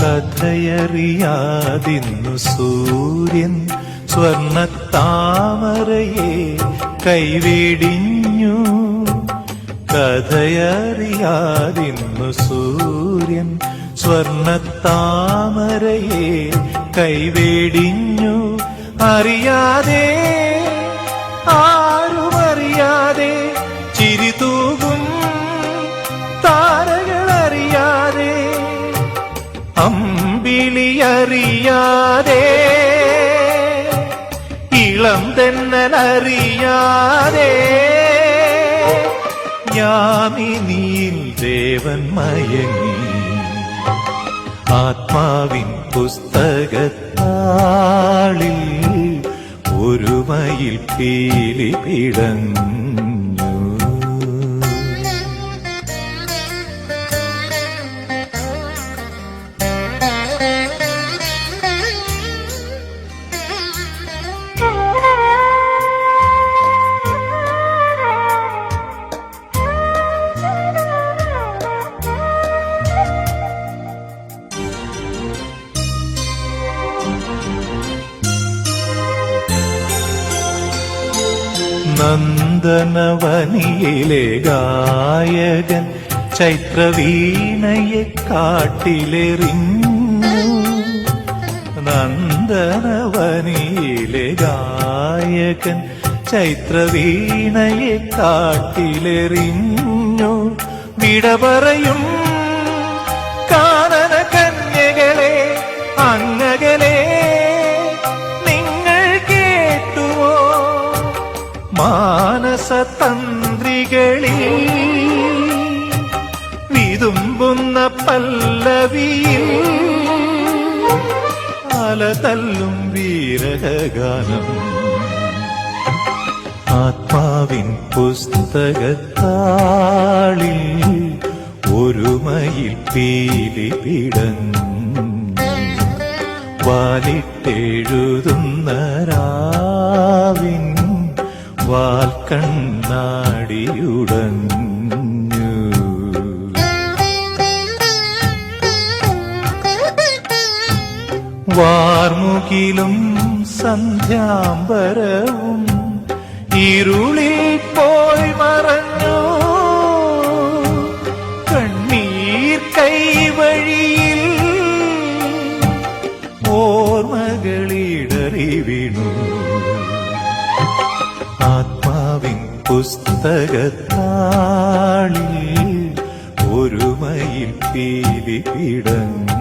കഥയറിയാതിന്നു സൂര്യൻ സ്വർണത്താമരയെ കൈവേടിഞ്ഞു. കഥയറിയാതിന്നു സൂര്യൻ സ്വർണത്താമരയെ കൈവേടിഞ്ഞു. അറിയാതെ അമ്പിളിയറിയാതെ ഇളം തെന്നലറിയാതെ യാമിനിയിൽ ദേവൻ മയങ്ങി ആത്മാവിൻ പുസ്തകത്താളിൽ ഒരു മയിൽ പീലി പിടഞ്ഞു നന്ദനവനിയിലെ ഗായകൻ ചൈത്രവീണയെ കാട്ടിലെറിഞ്ഞു. നന്ദനവനിയിലെ ഗായകൻ ചൈത്രവീണയെ കാട്ടിലെറിഞ്ഞു. വിട പറയും മാനസതന്ത്രികളിൽ വിതുമ്പുന്ന പല്ലവിയിൽ അലതല്ലും വീരഗാനം ആത്മാവിൻ പുസ്തകത്താളിൽ ഒരുമയിൽ മയിൽ പീലി പിടഞ്ഞു വാലിട്ടെഴുതുന്ന രാവിൻ വാൽ കണ്ണാടിയുടഞ്ഞു. വാർമുകിലും സന്ധ്യാംബരവും ഇരുളിൽ പോയി മറഞ്ഞു. കണ്ണീർ കൈവഴിയിൽ ഓർമ്മകളിടറി വീണു പുസ്തകത്താളിൽ ഒരുമയിൽ പീലി പിടഞ്ഞു